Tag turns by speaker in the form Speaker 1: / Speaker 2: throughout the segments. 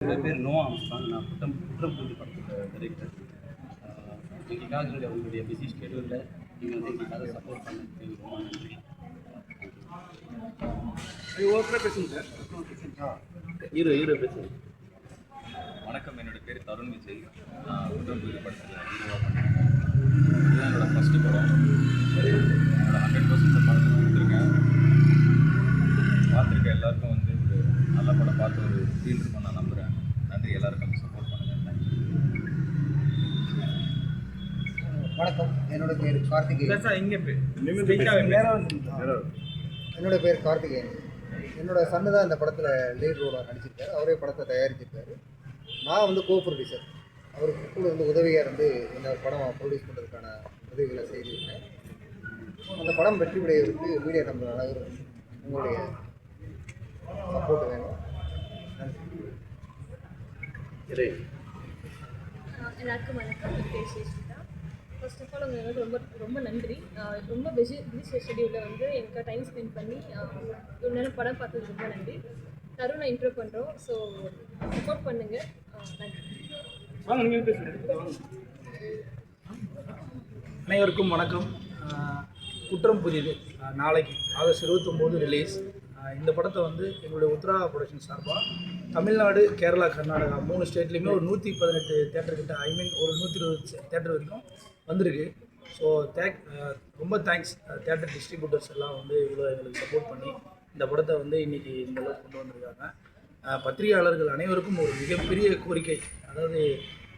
Speaker 1: என்னோட பேர் நோவா ஆம்ஸ்ட்ராங். நான் குற்றம் குற்றம் புரிந்து படத்தோட டைரக்டர் எங்களுக்காக உங்களுடைய பிஸி ஸ்கெடியூலில் நீங்கள் வந்து எங்களுக்காக சப்போர்ட் பண்ணதுக்கு ரொம்ப நன்றி ஹீரோ ஹீரோ பேசுங்க
Speaker 2: வணக்கம். என்னோட பேர் தருண் விஜய். நான் குற்றம் புது படத்தில் ஹீரோவாக பண்ணியிருக்கேன் இதுதான் என்னோட ஃபஸ்ட்டு படம். என்னோட ஹண்ட்ரட் பர்சன்ட் படத்தை கொடுத்துருக்கேன். பார்த்துருக்க எல்லாருக்கும் நல்ல படம் பார்த்து ஒரு ஃபீல் இருக்கும் நான் நம்புகிறேன் நன்றி எல்லாருக்கும் சப்போர்ட் பண்ணுங்கள்
Speaker 3: வணக்கம். என்னோட பேர் கார்த்திகேயன். என்னோட பேர் கார்த்திகேயன். என்னோட சன்னு தான் இந்த படத்தில் லீட் ரோலாக நடிச்சிருக்காரு. அவரே படத்தை தயாரிச்சிருக்காரு. நான் வந்து கோ ப்ரொடியூசர் அவருக்கு கூட வந்து உதவியாக இருந்து இந்த படம் ப்ரொடியூஸ் பண்ணுறதுக்கான உதவிகளை செய்திருக்கேன். அந்த படம் வெற்றி பெறுவதற்கு மீடியா அனைவரும் உங்களுடைய சப்போர்ட் வேணும்
Speaker 4: எல்லாருக்கும் வணக்கம். ஃபர்ஸ்ட் ஆஃப் ஆல் உங்களுக்கு ரொம்ப ரொம்ப நன்றி. ரொம்ப பிஸி பிஸி ஷெடியூலில் வந்து எனக்கு டைம் ஸ்பெண்ட் பண்ணி இவ்வளோ நேரம் படம் பார்த்தது ரொம்ப நன்றி. தருணை இன்ட்ரோ பண்ணுறோம் ஸோ சப்போர்ட் பண்ணுங்கள் நன்றி.
Speaker 5: அனைவருக்கும் வணக்கம். குற்றம் புதியது நாளைக்கு ஆகஸ்ட் இருபத்தொம்போது ரிலீஸ் இந்த படத்தை வந்து எங்களுடைய உத்ரா ப்ரொடக்ஷன் சார்பாக தமிழ்நாடு கேரளா கர்நாடகா மூணு ஸ்டேட்லேயுமே ஒரு நூற்றி பதினெட்டு தேட்டர்கிட்ட ஐ மீன் ஒரு நூற்றி இருபது தேட்டர் வரைக்கும் வந்திருக்கு. ஸோ தேங்க் ரொம்ப தேங்க்ஸ் தேட்டர் டிஸ்ட்ரிபியூட்டர்ஸ் எல்லாம் வந்து இவ்வளோ எங்களுக்கு சப்போர்ட் பண்ணி இந்த படத்தை வந்து இன்றைக்கி இந்த அளவுக்கு கொண்டு வந்திருக்காங்க. பத்திரிகையாளர்கள் அனைவருக்கும் ஒரு மிகப்பெரிய கோரிக்கை. அதாவது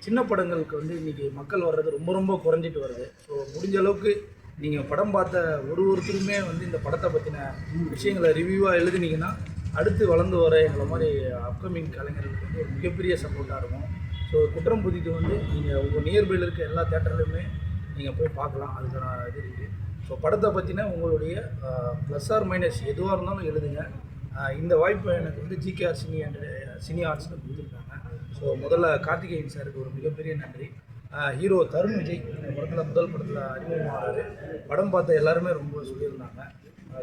Speaker 5: சின்ன படங்களுக்கு வந்து இன்றைக்கி மக்கள் வர்றது ரொம்ப ரொம்ப குறைஞ்சிட்டு வருது. ஸோ முடிஞ்ச அளவுக்கு நீங்கள் படம் பார்த்த ஒரு ஒருத்தருமே வந்து இந்த படத்தை பற்றின விஷயங்களை ரிவ்யூவாக எழுதுனீங்கன்னா அடுத்து வளர்ந்து வர எங்களை மாதிரி அப்கமிங் கலைஞர்களுக்கு வந்து ஒரு மிகப்பெரிய சப்போர்ட்டாக இருக்கும். ஸோ குற்றம் புதிது வந்து நீங்கள் உங்கள் நியர்பையில் இருக்க எல்லா தேட்டர்லையுமே நீங்கள் போய் பார்க்கலாம். அதுக்கான இது இருக்குது ஸோ படத்தை பற்றின உங்களுடைய ப்ளஸ் ஆர் மைனஸ் எதுவாக இருந்தாலும் எழுதுங்க. இந்த வாய்ப்பை எனக்கு வந்து ஜிகேஆர் சினி அண்ட் சினி ஆர்ட்ஸ்னு கொடுத்துருக்காங்க. ஸோ முதல்ல கார்த்திகேயன் சாருக்கு ஒரு மிகப்பெரிய நன்றி. ஹீரோ தருண் விஜய் இந்த படத்தில் முதல் படத்தில் அறிமுகமானார். படம் பார்த்த எல்லாருமே ரொம்ப சொல்லியிருந்தாங்க.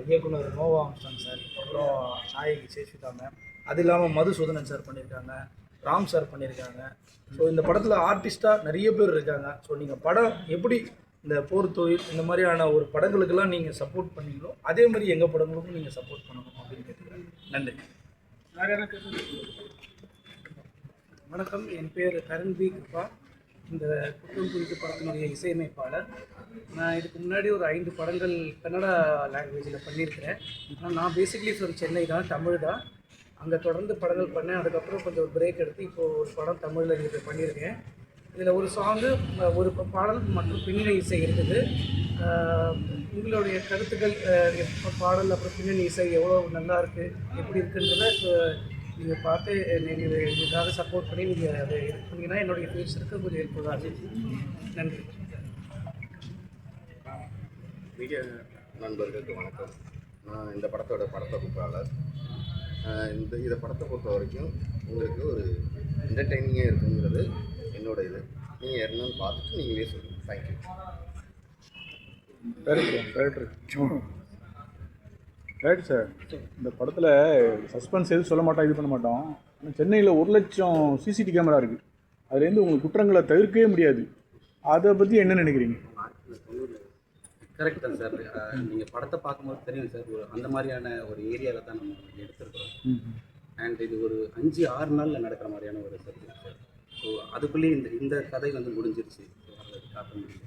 Speaker 5: இயக்குனர் நோவா ஆம்ஸ்டாங் சார் அப்புறம் நாயகி சேஷ்விதா மேம் அது இல்லாமல் மதுசூதனன் சார் பண்ணியிருக்காங்க ராம் சார் பண்ணியிருக்காங்க. ஸோ இந்த படத்தில் ஆர்டிஸ்ட்டாக நிறைய பேர் இருக்காங்க. ஸோ நீங்கள் படம் எப்படி இந்த போர் தொழில் இந்த மாதிரியான ஒரு படங்களுக்கெல்லாம் நீங்கள் சப்போர்ட் பண்ணீங்களோ அதே மாதிரி எங்கள் படங்களுக்கும் நீங்கள் சப்போர்ட் பண்ணணும் அப்படின்னு கேட்டுக்கிறேன். நன்றி.
Speaker 6: வணக்கம். என் பேர் கரண் பி கிருபா. இந்த குற்றம் குறித்து படத்தினுடைய இசையமைப்பாளர். நான் இதுக்கு முன்னாடி ஒரு ஐந்து படங்கள் கன்னடா லாங்குவேஜில் பண்ணியிருக்கிறேன். ஆனால் நான் பேசிக்லி ஃப்ரம் சென்னை தான் தமிழ் தான். அங்கே தொடர்ந்து படங்கள் பண்ணேன். அதுக்கப்புறம் கொஞ்சம் ஒரு பிரேக் எடுத்து இப்போது ஒரு படம் தமிழில் இது பண்ணியிருக்கேன். இதில் ஒரு சாங்கு ஒரு பாடல் மற்றும் பின்னணி இசை இருக்குது. உங்களுடைய கருத்துக்கள் பாடல் அப்புறம் பின்னணி இசை எவ்வளோ நல்லா இருக்குது எப்படி இருக்குன்றத நீங்கள் பார்த்து நீங்கள் இதுக்காக சப்போர்ட் பண்ணி நீங்கள் அதை இது பண்ணீங்கன்னா என்னுடைய ஃபியூச்சருக்கு கொஞ்சம் ஹெல்ப்ஃபுல்லாக இருக்கும் நன்றி.
Speaker 7: மீடியா நண்பர்களுக்கு வணக்கம். நான் இந்த படத்தோட படத்தொகுப்பாளர் இந்த இதை படத்தை பொறுத்த வரைக்கும் உங்களுக்கு ஒரு என்டர்டெய்னிங்காக இருக்குங்கிறது என்னோட இது. நீங்கள் என்னன்னு பார்த்துட்டு நீங்களே சொல்லுங்கள் தேங்க்யூ
Speaker 8: ரைட் சார் இந்த படத்தில் சஸ்பென்ஸ் எதுவும் சொல்ல மாட்டோம் இது பண்ண மாட்டோம். ஆனால் சென்னையில் ஒரு லட்சம் சிசிடி கேமரா இருக்குது அதுலேருந்து உங்களுக்கு குற்றங்களை தவிர்க்கவே முடியாது. அதை பற்றி என்ன நினைக்கிறீங்க?
Speaker 1: கரெக்ட் தான் சார் நீங்கள் படத்தை பார்க்கும்போது தெரியும் சார் ஒரு அந்த மாதிரியான ஒரு ஏரியாவில் தான் நம்ம எடுத்திருக்கிறோம். அண்ட் இது ஒரு அஞ்சு ஆறு நாளில் நடக்கிற மாதிரியான ஒரு சப்ஜெக்ட் சார் ஸோ அதுக்குள்ளேயே இந்த இந்த கதை வந்து முடிஞ்சிருச்சு. காட்ட முடியும்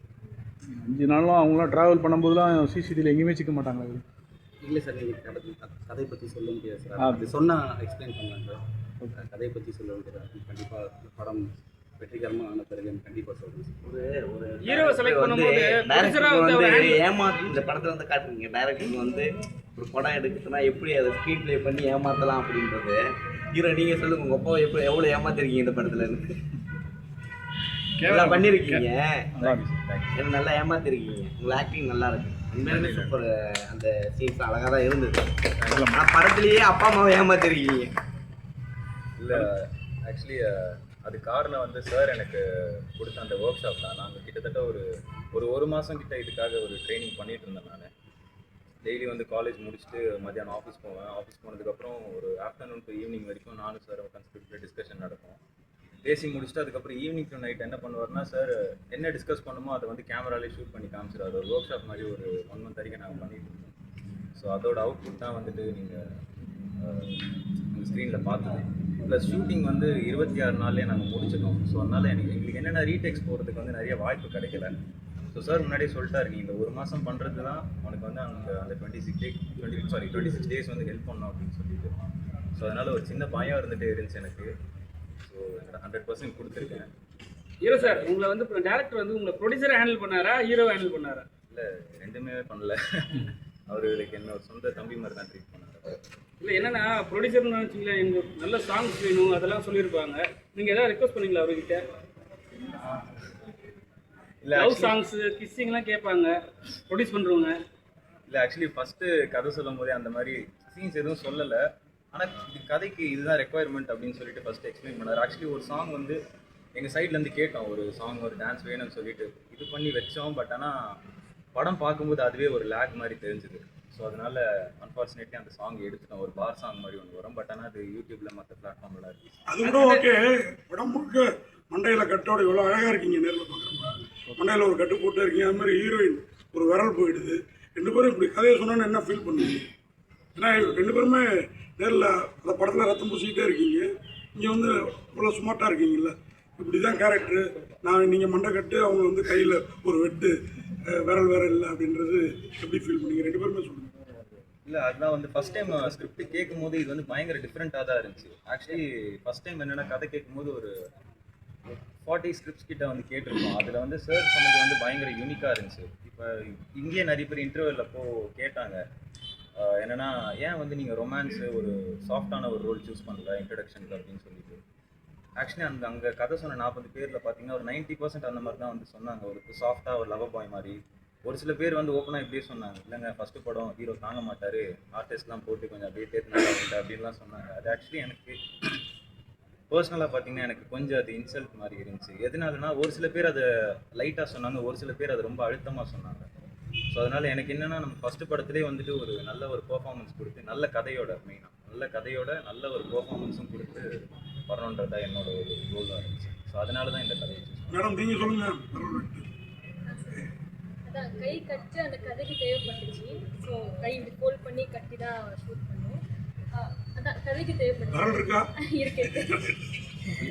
Speaker 8: அஞ்சு நாளும் அவங்களாம் ட்ராவல் பண்ணும்போதுலாம் சிசிடியில் எங்கேயுமே சிக்க மாட்டாங்களா
Speaker 1: இல்லை சார் நீங்கள் கதை கதை பற்றி சொல்ல முடியாது சார். அது சொன்னால் எக்ஸ்பிளைன் பண்ணலாம் சார். கதையை பற்றி சொல்ல முடியாது கண்டிப்பாக படம் வெற்றிகரமாக ஆன பிறகு கண்டிப்பாக சொல்லுங்கள்
Speaker 9: ஒரு ஹீரோ செலக்ட் பண்ணும்போது வந்து ஏமாத்து இந்த படத்துல வந்து காட்டுறீங்க. டைரக்டர் வந்து ஒரு படம் எடுக்குதுன்னா எப்படி அதை ஸ்க்ரீன் ப்ளே பண்ணி ஏமாத்தலாம் அப்படின்றது. ஹீரோ நீங்க சொல்லுங்க. உங்க அப்பா எப்படி எவ்வளவு ஏமாத்திருக்கீங்க இந்த படத்துல நல்லா பண்ணிருக்கீங்க. என்ன நல்லா ஏமாத்திருக்கீங்க. உங்க ஆக்டிங் நல்லா இருக்கு. உண்மையிலுமே சூப்பர் அந்த சீன்ஸ் அழகா தான் இருந்தது. ஆனா படத்துலயே அப்பா அம்மாவை ஏமாத்திருக்கீங்க.
Speaker 2: இல்லை ஆக்சுவலி அது காரணம் வந்து சார் எனக்கு கொடுத்த அந்த ஒர்க் ஷாப் தான். நாங்கள் கிட்டத்தட்ட ஒரு ஒரு ஒரு மாதம் கிட்ட இதுக்காக ஒரு ட்ரைனிங் பண்ணிட்டு இருந்தேன் நான். டெய்லி வந்து காலேஜ் முடிச்சுட்டு மத்தியானம் ஆஃபீஸ் போவேன். ஆஃபீஸ் போனதுக்கப்புறம் ஒரு ஆஃப்டர்நூன் டு ஈவினிங் வரைக்கும் நானும் சார் உட்காந்து டிஸ்கஷன் நடக்கும் பேசி முடிச்சுட்டு அதுக்கப்புறம் ஈவினிங் டு நைட் என்ன பண்ணுவார்னா சார் என்ன டிஸ்கஸ் பண்ணுமோ அதை வந்து கேமராலே ஷூட் பண்ணி காமிச்சிடாரு ஒரு ஒர்க் ஷாப் மாதிரி ஒரு ஒன் மந்த் வரைக்கும் நாங்கள் பண்ணிட்டு இருந்தோம் ஸோ அதோட அவுட்புட் தான் வந்துட்டு நீங்கள் ஸ்க்ரீனில் பார்த்தது. ப்ளஸ் ஷூட்டிங் வந்து இருபத்தி ஆறு நாள்லேயே நாங்கள் முடிச்சிட்டோம். ஸோ அதனால் எனக்கு எங்களுக்கு என்னென்ன ரீடெக்ஸ் போகிறதுக்கு வந்து நிறைய வாய்ப்பு கிடைக்கல. ஸோ சார் முன்னாடியே சொல்லிட்டாரு நீ இந்த ஒரு மாதம் பண்ணுறது தான் உனக்கு வந்து அந்த அந்த twenty six day twenty sorry twenty six days வந்து ஹெல்ப் பண்ணணும் அப்படின்னு சொல்லிட்டு. ஸோ அதனால் ஒரு சின்ன பயம் இருந்துகிட்டே இருந்துச்சு எனக்கு. ஹண்ட்ரட் பர்சன்ட் கொடுத்துருக்கேன்.
Speaker 6: ஹீரோ சார் உங்களை வந்து இப்போ டேரக்டர் வந்து உங்களை ப்ரொடியூசரை ஹேண்டில் பண்ணாரா ஹீரோ ஹேண்டில் பண்ணாரா?
Speaker 2: இல்லை ரெண்டுமே பண்ணல. அவர் எனக்கு என்ன ஒரு சொந்த தம்பி மாதிரி தான் ட்ரீட் பண்ணார்.
Speaker 6: இல்லை என்னன்னா ப்ரொடியூசர்னு வச்சுங்களேன் எங்களுக்கு நல்ல சாங்ஸ் வேணும் அதெல்லாம் சொல்லியிருப்பாங்க. நீங்கள் எதாவது ரெக்வஸ்ட் பண்ணீங்களா அவர்கிட்ட?
Speaker 2: இல்லை
Speaker 6: லவ் சாங்ஸ் கிஸ்ஸிங்லாம் கேட்பாங்க ப்ரொடியூஸ் பண்ணுறவங்க
Speaker 2: இல்லை ஆக்சுவலி ஃபஸ்ட்டு கதை சொல்லும் போதே அந்த மாதிரி சீன்ஸ் எதுவும் சொல்லலை. ஆனால் இது கதைக்கு இதுதான் ரெக்குவயர்மெண்ட் அப்படின்னு சொல்லிட்டு ஃபஸ்ட்டு எக்ஸ்பிளைன் பண்ணார். ஆக்சுவலி ஒரு சாங் வந்து எங்கள் சைட்லேருந்து கேட்டோம். ஒரு சாங் ஒரு டான்ஸ் வேணும்னு சொல்லிட்டு. இது பண்ணி வச்சோம். பட் ஆனால் படம் பார்க்கும்போது அதுவே ஒரு லேக் மாதிரி தெரிஞ்சுது. ஸோ அதனால் அன்ஃபார்ச்சுனேட்லி அந்த சாங் எடுத்துட்டோம். ஒரு பார் சாங் மாதிரி ஒன்று வரும். பட் ஆனால் அது யூடியூப்பில் மற்ற பிளாட்ஃபார்ம்லாம் இருக்கு
Speaker 10: அது கூட ஓகே படம் முழுக்க மண்டையில் கட்டோட இவ்வளோ அழகாக இருக்கீங்க நேரில் பார்க்குறப்ப. மண்டையில் ஒரு கட்டு போட்டு இருக்கீங்க. அது மாதிரி ஹீரோயின் ஒரு விரல் போயிடுது. ரெண்டு பேரும் இப்படி கதையை சொன்னோன்னு என்ன ஃபீல் பண்ணுவீங்க? ஏன்னா ரெண்டு பேருமே நேரில் அந்த படத்தில் ரத்தம் பூசிக்கிட்டே இருக்கீங்க. இங்கே வந்து இவ்வளோ ஸ்மார்ட்டாக இருக்கீங்கல்ல? இப்படி தான் கேரக்டரு நான் நீங்கள் மண்டை கட்டு அவங்க வந்து கையில் ஒரு வெட்டு விரல் வேற இல்லை அப்படின்றது எப்படி ஃபீல் பண்ணீங்க? ரெண்டு பேருமே சொல்லுங்கள்
Speaker 2: இல்லை அதுதான் வந்து ஃபஸ்ட் டைம் ஸ்கிரிப்ட் கேட்கும் போது இது வந்து பயங்கர டிஃப்ரெண்ட்டாக தான் இருந்துச்சு. ஆக்சுவலி ஃபஸ்ட் டைம் என்னென்னா கதை கேட்கும்போது ஒரு ஃபார்ட்டி ஸ்கிரிப்ட்ஸ் கிட்ட வந்து கேட்டிருக்கோம். அதில் வந்து சார் சொன்னது வந்து பயங்கர யூனிக்காக இருந்துச்சு. இப்போ இங்கேயே நிறைய பேர் இன்டர்வியூவில் அப்போ கேட்டாங்க. என்னன்னா ஏன் வந்து நீங்கள் ரொமான்ஸு ஒரு சாஃப்டான ஒரு ரோல் சூஸ் பண்ணல இன்ட்ரடக்ஷனுக்கு அப்படின்னு சொல்லிட்டு? ஆக்சுவலி அந்த அங்கே கதை சொன்ன நாற்பது பேரில் பார்த்தீங்கன்னா ஒரு நைன்ட்டி பர்சன்ட் அந்த மாதிரி தான் வந்து சொன்னாங்க. ஒரு சாஃப்டாக ஒரு லவ் பாய் மாதிரி. ஒரு சில பேர் வந்து ஓப்பனாக இப்படியே சொன்னாங்க. இல்லைங்க ஃபஸ்ட்டு படம் ஹீரோ தாங்க மாட்டார். ஆர்டிஸ்ட்லாம் போட்டு கொஞ்சம் அப்படியே தேர்த்து அப்படின்லாம் சொன்னாங்க. அது ஆக்சுவலி எனக்கு பர்சனலாக பார்த்தீங்கன்னா எனக்கு கொஞ்சம் அது இன்சல்ட் மாதிரி இருந்துச்சு. எதனாலனா ஒரு சில பேர் அதை லைட்டாக சொன்னாங்க ஒரு சில பேர் அதை ரொம்ப அழுத்தமாக சொன்னாங்க. ஸோ அதனால் எனக்கு என்னென்னா நம்ம ஃபஸ்ட்டு படத்துலேயே வந்துட்டு ஒரு நல்ல ஒரு பெர்ஃபார்மன்ஸ் கொடுத்து நல்ல கதையோட மெயினாக நல்ல கதையோட நல்ல ஒரு பெர்ஃபார்மன்ஸும் கொடுத்து வரணுன்றது தான் என்னோட ஒரு கோலாக இருந்துச்சு. ஸோ அதனால தான் இந்த கதையை.
Speaker 10: மேடம் நீங்கள் சொல்லுங்கள்
Speaker 4: அதான் கை கட்டு அந்த கதைக்கு தேவைப்பட்டுச்சு. ஸோ கை இப்படி ஃபோல்ட் பண்ணி கட்டி தான் ஷூட் பண்ணோம். அதான் கதைக்கு தேவைப்பட்டுச்சு.
Speaker 10: இருக்கா.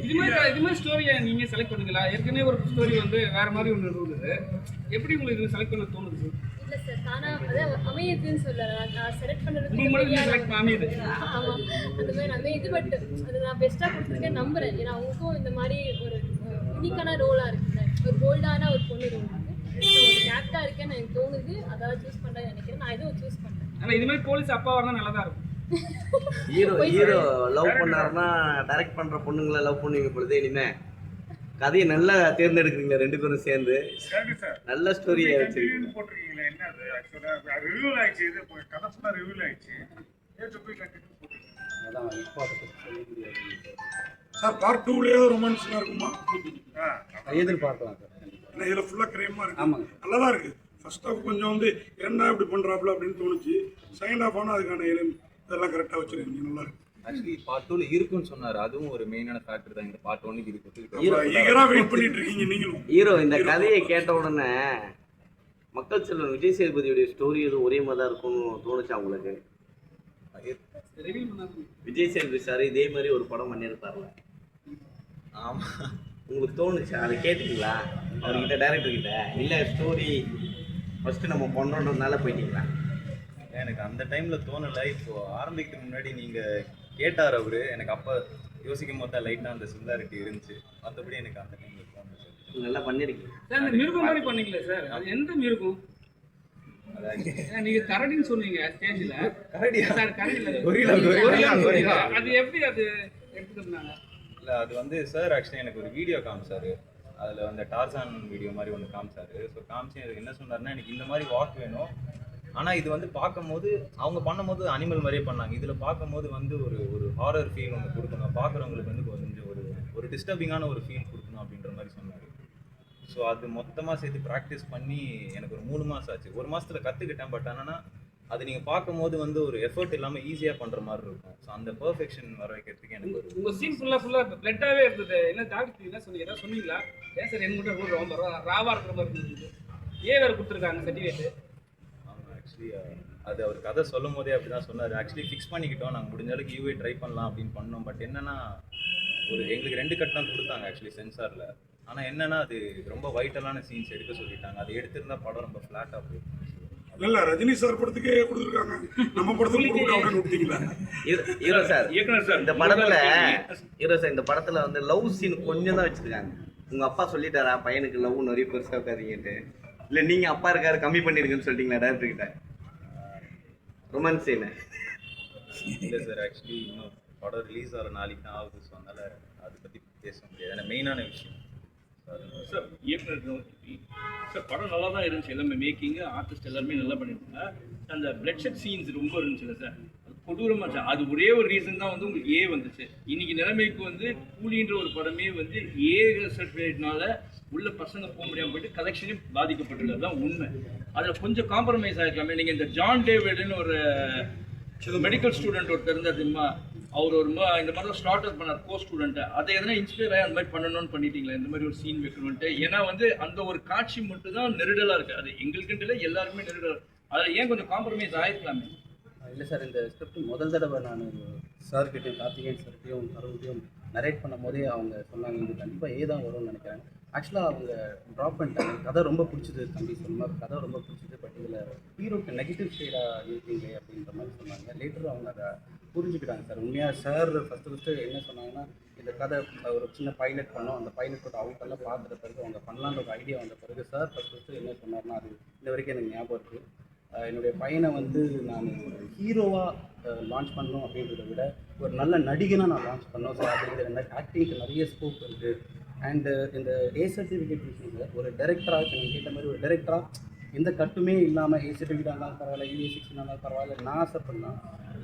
Speaker 6: இது மாதிரி இது மாதிரி ஸ்டோரியை நீங்கள் செலக்ட் பண்ணுங்களா? ஏற்கனவே ஒரு ஸ்டோரி வந்து வேற மாதிரி ஒன்று இருந்தது. எப்படி உங்களுக்கு இது செலக்ட் பண்ண தோணுது?
Speaker 4: அதான் அமையுதுன்னு சொல்லலாம் நான் செலக்ட் பண்ணுறதுக்கு
Speaker 6: மட்டும் செலக்ட் அமையுது.
Speaker 4: ஆமா. அந்த மாதிரி அமையுது பட் அது நான் பெஸ்ட்டாக கொடுத்துருக்கேன் நம்புறேன். ஏன்னா அவங்களுக்கும் இந்த மாதிரி ஒரு யூனிக்கான ரோலாக இருக்குல்ல. ஒரு போல்டான ஒரு பொண்ணு ரோல் இருக்கு. ஸோ ஒரு கேப்டாக இருக்கேன்னு எனக்கு தோணுது. அதாவது சூஸ் பண்ணுறேன்னு நினைக்கிறேன். நான் எதுவும் சூஸ் பண்ணேன்
Speaker 6: ஆனால் இது மாதிரி போலீஸ் அப்பா வரதான் நல்லா தான் இருக்கும்
Speaker 9: ஹீரோ ஹீரோ லவ் பண்ணாருன்னா டைரக்ட் பண்ற பொண்ணுங்களை லவ் பண்ணுவீங்க பொழுது இனிமே. கதையை நல்லா தேர்ந்தெடுக்கிறீங்க ரெண்டு பேரும் சேர்ந்து. நல்ல ஸ்டோரியை வச்சிருக்கீங்க
Speaker 10: போட்டிருக்கீங்களா என்ன அது? ஆக்சுவலாக ரிவ்யூல் ஆயிடுச்சு இது கதை ஃபுல்லாக ரிவ்யூல் ஆயிடுச்சு. சார் பார்ட் டூலேயே ரொமான்ஸ்லாம் இருக்குமா?
Speaker 1: எதிர்பார்க்கலாம் சார்.
Speaker 10: ஏன்னா இதில் ஃபுல்லாக கிரேமாக இருக்கு.
Speaker 1: ஆமாங்க.
Speaker 10: நல்லா தான் இருக்குது ஃபர்ஸ்ட் ஹாஃப் கொஞ்சம் வந்து என்ன இப்படி பண்ணுறாப்புல அப்படின்னு தோணுச்சு. செகண்ட் ஹாஃப் ஆனால் அதுக்கான இதெல்லாம் கரெக்டாக வச்சுருக்கீங்க. நல்லா இருக்கு.
Speaker 2: ஆக்சுவலி பார்ட் டூவில் இருக்குன்னு சொன்னார். அதுவும் ஒரு மெயினான ஃபேக்டர் தான். இந்த பார்ட் ஒன்னுக்கு
Speaker 10: நீங்களும்.
Speaker 9: ஹீரோ இந்த கதையை கேட்ட உடனே மக்கள் செல்வன் விஜய் சேதுபதியுடைய ஸ்டோரி எதுவும் ஒரே மாதிரி தான் இருக்கும்னு தோணுச்சா உங்களுக்கு? விஜய் சேதுபதி சார் இதே மாதிரி ஒரு படம் பண்ணியிருப்பார்ல.
Speaker 2: ஆமாம்
Speaker 9: உங்களுக்கு தோணுச்சா? அதை கேட்டீங்களா? அவர்கிட்ட டேரக்டர் கிட்ட? இல்லை ஸ்டோரி ஃபஸ்ட்டு நம்ம பண்ணுறோன்றதுனால போயிட்டீங்களா?
Speaker 2: எனக்கு அந்த டைமில் தோணலை. இப்போ ஆரம்பிக்கிறதுக்கு முன்னாடி நீங்கள் கேட்டார் அவர். எனக்கு அப்போ யோசிக்கும் போது தான் லைட்டாக அந்த சிமிலாரிட்டி இருந்துச்சு. மற்றபடி எனக்கு அந்த டைமில் தோணுச்சு
Speaker 9: நல்லா பண்ணியிருக்கீங்க
Speaker 6: சார் அந்த மிருகம் மாதிரி பண்ணீங்களே சார்? அது எந்த மிருகம்? நீங்க கரடின்னு சொன்னீங்க ஸ்டேஜ்ல
Speaker 2: கரடியா?
Speaker 6: சார். அது எப்படி அது எடுத்துக்கிட்டாங்க
Speaker 2: இல்லை அது வந்து சார் ஆக்சுவலி எனக்கு ஒரு வீடியோ காமிச்சாரு. அதில் வந்து டார்சான் வீடியோ மாதிரி ஒன்று காமிச்சாரு. ஸோ காமிச்சு எனக்கு என்ன சொன்னாருன்னா எனக்கு இந்த மாதிரி வாக் வேணும். ஆனால் இது வந்து பார்க்கும்போது அவங்க பண்ணும்போது அனிமல் மாதிரியே பண்ணாங்க இதில் பார்க்கும்போது வந்து ஒரு ஒரு ஹாரர் ஃபீல் ஒன்று கொடுக்கணும் பார்க்குறவங்களுக்கு வந்து கொஞ்சம் ஒரு ஒரு டிஸ்டர்பிங்கான ஒரு ஃபீல் கொடுக்கணும் அப்படின்ற மாதிரி சொன்னார் ஸோ அது மொத்தமாக சேர்த்து ப்ராக்டிஸ் பண்ணி எனக்கு ஒரு மூணு மாதம் ஆச்சு ஒரு மாதத்தில் கற்றுக்கிட்டேன் பட் ஆனால் அது நீங்கள் பார்க்கும்போது வந்து ஒரு எஃபர்ட் இல்லாமல் ஈஸியாக பண்ணுற மாதிரி இருக்கும் ஸோ அந்த பர்ஃபெக்ஷன் வர வைக்கிறதுக்கு எனக்கு
Speaker 6: உங்கள் சீன் ஃபுல்லாக ஃபுல்லாக பிளட்டாகவே இருந்தது என்ன டாக்டர் என்ன சொன்னீங்க ஏதாவது சொன்னீங்களா ஏன் சார் என் மட்டும் கூட ரொம்ப ராவாக இருக்கிற மாதிரி இருந்தது ஏ வேறு கொடுத்துருக்காங்க சர்டிஃபிகேட்
Speaker 2: ஆக்சுவலி அது அவர் கதை சொல்லும் போதே அப்படி தான் சொன்னார். ஆக்சுவலி ஃபிக்ஸ் பண்ணிக்கிட்டோம். நாங்கள் முடிஞ்ச அளவுக்கு யூஏ ட்ரை பண்ணலாம் அப்படின்னு பண்ணோம். பட் என்னன்னா ஒரு எங்களுக்கு ரெண்டு கட் தான் கொடுத்தாங்க ஆக்சுவலி சென்சாரில் ஆனால் என்னன்னா அது ரொம்ப வைட்டலான சீன்ஸ் எடுக்க சொல்லிட்டாங்க. அது எடுத்திருந்தா படம் ரொம்ப ஃப்ளாட்டாக போயிருக்கும்
Speaker 10: இல்ல ரஜினி சார் படத்துக்கே கொடுத்துருக்காங்க. நம்ம படத்துக்கு
Speaker 9: ஹீரோ- சார் இந்த படத்துல ஹீரோ சார் இந்த படத்துல வந்து லவ் சீன் கொஞ்சம் தான் வச்சிருக்காங்க. உங்க அப்பா சொல்லிட்டாரா பையனுக்கு லவ் நிறைய பெருசா இருக்காதீங்கன்ட்டு இல்ல நீங்க அப்பா இருக்காரு கம்மி பண்ணிருக்குன்னு சொல்லிட்டீங்களா டேரக்டர் கிட்ட? ரொமான்ஸ் சீனு
Speaker 2: இல்லை சார் ஆக்சுவலி இன்னும் படம் ரிலீஸ் ஆகிற நாளைக்கு தான் ஆகுது. ஸோ அதனால் அதை பற்றி பேச முடியாது. ஏன்னா மெயினான விஷயம்.
Speaker 11: சார் இயக்குனர் சார் படம் நல்லா தான் இருந்துச்சு. எல்லாமே மேக்கிங்கு ஆர்டிஸ்ட் எல்லாருமே நல்லா பண்ணியிருந்தாங்க. அந்த பிளட் ஷெட் சீன்ஸ் ரொம்ப இருந்துச்சுல்ல சார் அது கொடூரமாக இருந்துச்சு. அது ஒரே ஒரு ரீசன் தான் வந்து உங்களுக்கு ஏ வந்துச்சு. இன்னைக்கு நிலைமைக்கு வந்து கூலின்ற ஒரு படமே வந்து ஏ சர்டிஃபிகேட்னால உள்ள பசங்க போக முடியாமல் போயிட்டு கலெக்ஷனே பாதிக்கப்பட்டுள்ளது. தான் உண்மை. அதில் கொஞ்சம் காம்ப்ரமைஸ் ஆகிக்கலாமே நீங்கள் இந்த ஜான் டேவிட்னு ஒரு மெடிக்கல் ஸ்டூடெண்ட் ஒருத்தர் இருந்தார் தெரியுமா? அவர் ஒரு இந்த மாதிரி ஸ்டார்ட் அப் பண்ணார் கோ ஸ்டூடெண்ட்டை அதை எதனா இன்ஸ்பயர் ஆகி அந்த மாதிரி பண்ணணும்னு பண்ணிட்டீங்களா? இந்த மாதிரி ஒரு சீன் வைக்கணும்ட்டு ஏன்னா வந்து அந்த ஒரு காட்சி மட்டும் தான் நெருடலாக இருக்குது அது எங்களுக்குன்ட்டு இல்லை எல்லாருமே நெருடல் அதில் ஏன் கொஞ்சம் காம்ப்ரமைஸ் ஆகிருக்கலாமே
Speaker 1: இல்லை சார் இந்த ஸ்கிரிப்ட் முதல் தடவை நான் சார்கிட்டையும் கார்த்திகேயன் சார்கிட்டையும் அருண்கிட்டையும் நரேட் பண்ணும் போதே அவங்க சொன்னாங்க இது கண்டிப்பாக ஏ தான் வரும்னு நினைக்கிறேன். ஆக்சுவலாக அவங்க ட்ராப் பண்ணிட்டாங்க. கதை ரொம்ப பிடிச்சது தம்பி சொன்னார் கதை ரொம்ப பிடிச்சது பட் இதில் ஹீரோக்கு நெகட்டிவ் ஷேடாக இருக்கீங்களே அப்படின்ற மாதிரி சொன்னாங்க. லேட்டர் அவங்க அதை புரிஞ்சுக்கிட்டாங்க சார். உண்மையாக சார் ஃபஸ்ட்டு ஃபஸ்ட்டு என்ன சொன்னாங்கன்னா இந்த கதை ஒரு சின்ன பைலட் பண்ணோம். அந்த பைலட்டோட அவுட் எல்லாம் பார்த்துட்ட பிறகு அவங்க பண்ணலான்ற ஒரு ஐடியா வந்த பிறகு சார் ஃபஸ்ட் ஃபஸ்ட்டு என்ன சொன்னார்னா அது இந்த வரைக்கும் எனக்கு ஞாபகம் இருக்குது என்னுடைய பையனை வந்து நான் ஹீரோவாக லான்ச் பண்ணணும் அப்படின்றத விட ஒரு நல்ல நடிகனாக நான் லான்ச் பண்ணோம் ஸோ அப்படிங்கிற ஆக்டிங்க்கு நிறைய ஸ்கோப் இருக்குது அண்டு இந்த ஏ சர்டிஃபிகேட் விஷயத்தில் ஒரு டேரக்டராக இப்போ நீங்கள் கேட்ட மாதிரி ஒரு டேரக்டராக எந்த கட்டுமே இல்லாமல் ஏ சர்டிஃபிகேட் இருந்தாலும் பரவாயில்ல யூஏ சிக்ஸ்டின் இருந்தாலும் பரவாயில்ல நான் ஆசை பண்ணலாம்.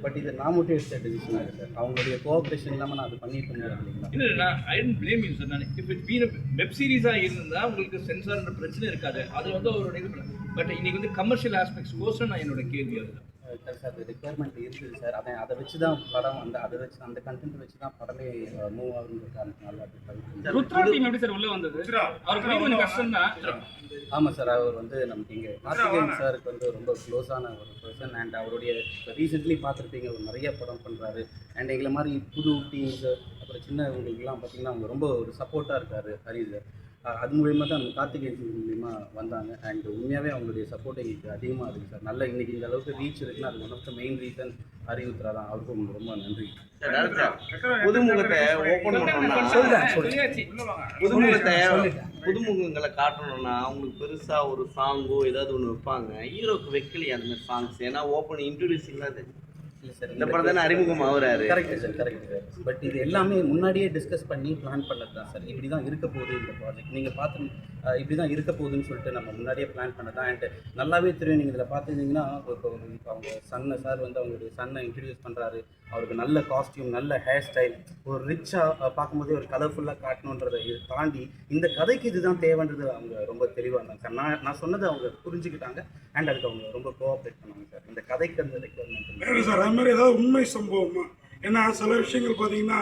Speaker 1: பட் இது நான் மட்டும் எடுத்த டெசிஷன் ஆகுது சார் அவங்களுடைய கோஆப்ரேஷன் இல்லாமல் நான் அது பண்ணிட்டு இருந்தேன் இல்லைங்களா?
Speaker 11: இல்லை நான் I don't blame you sir நான் இப்போ பீன வெப் சீரிஸாக இருந்தால் உங்களுக்கு சென்சார்ன்ற பிரச்சனை இருக்காது. அது வந்து அவரோட இது பட் இன்னைக்கு வந்து கமர்ஷியல் ஆஸ்பெக்ட்ஸ் கோசம் நான் என்னோட கேள்வி அதுதான்.
Speaker 1: சார் சார் ரெக்குயர்மெண்ட் இருக்குது சார் அதை அதை வச்சு தான் படம் அந்த அதை வச்சு அந்த கண்டென்ட் வச்சு தான் படமே மூவ்
Speaker 6: எப்படி சார் உள்ள வந்தது? அவருக்கு கொஞ்சம் கஷ்டம் தான்
Speaker 1: ஆமாம் சார் அவர் வந்து நமக்கு இங்கே கார்த்திகேயன் சாருக்கு வந்து ரொம்ப க்ளோஸான ஒரு பர்சன் அண்ட் அவருடைய ரீசெண்ட்லி பார்த்துருப்பீங்க அவர் நிறைய படம் பண்ணுறாரு அண்ட் எங்களை மாதிரி புது டீம்ஸ் அப்புறம் சின்னவங்களுக்குலாம் பார்த்தீங்கன்னா அவங்க ரொம்ப ஒரு சப்போர்ட்டாக இருக்கார் ஹரி சார் அது மூலியமாக தான் நம்ம கார்த்திகேயன் மூலியமா வந்தாங்க. அண்ட் உண்மையாகவே அவங்களுடைய சப்போர்ட் எங்களுக்கு அதிகமாக இருக்குது சார். நல்ல இன்னைக்கு இந்த அளவுக்கு ரீச் இருக்குன்னா அது one of the main reason Uthra தான். அவருக்கும் ரொம்ப நன்றி.
Speaker 9: புதுமுகத்தை ஓப்பன் பண்ணணும்னா
Speaker 6: சொல்லியாச்சு.
Speaker 9: புதுமுகத்தை புதுமுகங்களை காட்டணும்னா அவங்களுக்கு பெருசா ஒரு சாங்கோ ஏதாவது ஒன்று வைப்பாங்க. ஹீரோக்கு வைக்கலையே அந்த மாதிரி சாங்ஸ் ஏன்னா ஓப்பன் இன்ட்ரடியூசிங் தான் இது.
Speaker 1: இல்லை சார்
Speaker 9: இந்த படம் தானே அறிமுகம் ஆகுறாரு.
Speaker 1: Correct sir correct sir but இது எல்லாமே முன்னாடியே டிஸ்கஸ் பண்ணி பிளான் பண்ணது தான் சார் இப்படி தான் இருக்க போகுது இந்த ப்ராஜெக்ட் நீங்கள் பார்த்து இப்படி தான் இருக்க போகுதுன்னு சொல்லிட்டு நம்ம முன்னாடியே பிளான் பண்ணது தான். அண்ட் நல்லாவே தெரியும் நீங்கள் இதில் பார்த்துருந்தீங்கன்னா இப்போ அவங்க சன்னை சார் வந்து அவங்களுடைய சன்னை இன்ட்ரடியூஸ் பண்ணுறாரு அவருக்கு நல்ல காஸ்டியூம் நல்ல ஹேர் ஸ்டைல் ஒரு ரிச்சாக பார்க்கும்போதே ஒரு கலர்ஃபுல்லாக காட்டணுன்றதை இது தாண்டி இந்த கதைக்கு இதுதான் தேவைன்றது அவங்க ரொம்ப தெளிவாக இருந்தாங்க சார் நான் நான் சொன்னதை அவங்க புரிஞ்சுக்கிட்டாங்க. அண்ட் அதுக்கு அவங்க ரொம்ப கோஆப்ரேட் பண்ணாங்க சார் இந்த கதைக்கு அந்த ரெக்குவயர்மெண்ட்
Speaker 10: அது மாதிரி ஏதாவது உண்மை சம்பவமா? ஏன்னா சில விஷயங்கள் பார்த்தீங்கன்னா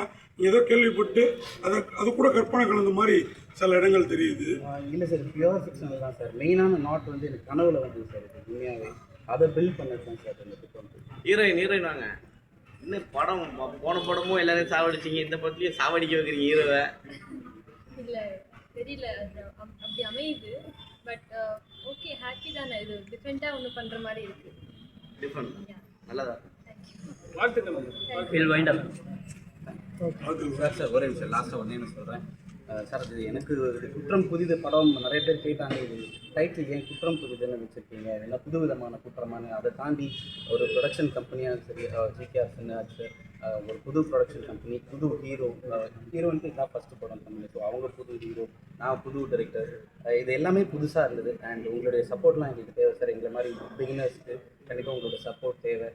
Speaker 10: ஏதோ கேள்விப்பட்டு அதை அது கூட கற்பனை கலந்த மாதிரி சில இடங்கள் தெரியுது.
Speaker 1: இல்லை சார் பியூர் ஃபிக்ஷனல் தான் சார் மெயினான நாட் வந்து எனக்கு கனவுல வந்து சார் இது உண்மையாகவே அதை பில்ட் பண்ணது தான் சார் இந்த திட்டம்
Speaker 9: ஹீரோயின் ஹீரோயின் வாங்க. இன்னும் படம்? போன படமும் எல்லாரையும் சாவடிச்சிங்க. இந்த படத்துலயும் சாவடிக்க வைக்கிறீங்க ஹீரோவை.
Speaker 4: இல்லை தெரியல. அப்படி அமையுது. பட் ஓகே ஹாப்பி தானே. இது டிஃப்ரெண்ட்டாக ஒன்று பண்ணுற மாதிரி இருக்குது
Speaker 9: டிஃப்ரெண்ட் நல்லதா?
Speaker 1: சார் சார் ஒரே நிமிஷம் லாஸ்ட்டாக ஒன்றே என்ன சொல்கிறேன் சார் அது எனக்கு குற்றம் புதிது படம் நிறைய பேர் கேட்டாங்க இது டைட்டில் ஏன் குற்றம் புதிதுன்னு வச்சுருக்கீங்க? என்ன புது விதமான குற்றமான? அதை தாண்டி ஒரு ப்ரொடக்ஷன் கம்பெனியாக சரி ஜிகேஆர் சின்னாச்சு ஒரு புது ப்ரொடக்ஷன் கம்பெனி புது ஹீரோ ஹீரோன்ட்டு இதான் ஃபஸ்ட்டு படம் தமிழ் ஸோ அவங்க புது ஹீரோ நான் புது டைரக்டர் இது எல்லாமே புதுசாக இருந்தது. அண்ட் உங்களுடைய சப்போர்ட்லாம் எங்களுக்கு தேவை சார் எங்களை மாதிரி பிகினர்ஸ்க்கு கண்டிப்பாக உங்களோட சப்போர்ட் தேவை.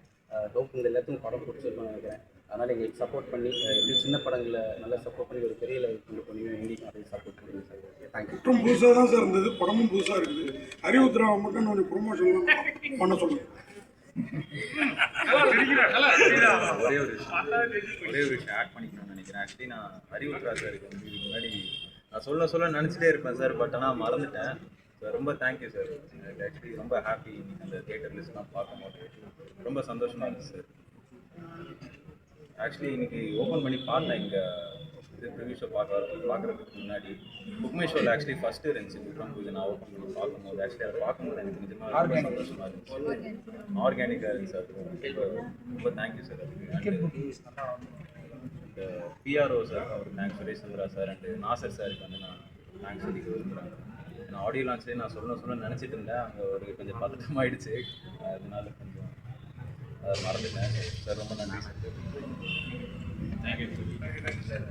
Speaker 1: ஹோப் இந்த எல்லாத்துக்கும் படம் பிடிச்சிருக்கும்னு நினைக்கிறேன். அதனால் எங்களுக்கு சப்போர்ட் பண்ணி எப்படி சின்ன படங்களை நல்லா சப்போர்ட் பண்ணி ஒரு பெரிய லெவல் கொண்டு போய் எங்கேயும் அதை சப்போர்ட் பண்ணுங்க சார். தேங்க்யூ
Speaker 10: மற்றும் புதுசாக தான் சார் இருந்தது. படமும் புதுசாக இருக்குது. அறிவுத்திராவை மட்டும் கொஞ்சம் ப்ரொமோஷன்லாம் பண்ண சொல்லுங்கள்
Speaker 2: ஒரே ஒரு ஒரே ஒரு விஷயம் ஆட் பண்ணிக்கணும்னு நினைக்கிறேன். ஆக்சுவலி நான் அறிவுத்ரா சாருக்கு வந்து இதுக்கு முன்னாடி நான் சொல்ல சொல்ல நினச்சிட்டே இருப்பேன் சார் பட் ஆனால் மறந்துட்டேன். சார் ரொம்ப தேங்க்யூ சார் எனக்கு ஆக்சுவலி ரொம்ப ஹாப்பி இன்னைக்கு அந்த தியேட்டர் லிஸ்ட்லாம் பார்க்கும்போது ரொம்ப சந்தோஷமாக இருந்துச்சு சார் ஆக்சுவலி இன்னைக்கு ஓப்பன் பண்ணி பார்த்தேன் இங்கே இது ப்ரிவியூ ஷோ பார்க்க பார்க்குறதுக்கு முன்னாடி புக்மே ஷோவில் ஆக்சுவலி ஃபஸ்ட்டு இருந்துச்சு. விக்ரம் பூஜை நான் ஓப்பன் பண்ணி பார்க்கும்போது. ஆக்சுவலி அதை பார்க்கும்போது எனக்கு நிஜமாக ரொம்ப சந்தோஷமாக இருந்துச்சு. ஆர்கானிக்காக இருந்துச்சு சார் ரொம்ப தேங்க்யூ சார் இந்த PRO sir our thanks Suresh Chandra sir and Nassar சாருக்கு வந்து நான் தேங்க்ஸ் சொல்லிக்க விரும்புகிறேன் நான் ஆடியோ லான்ச்லேயே நான் சொல்லணும் சொல்லணும்னு நினச்சிட்டு இருந்தேன். அங்கே ஒரு கொஞ்சம் பதட்டமாயிடுச்சு அதனால கொஞ்சம் அதை மறந்துட்டேன். சார் ரொம்ப நன்றி சார்.
Speaker 11: Thank you sir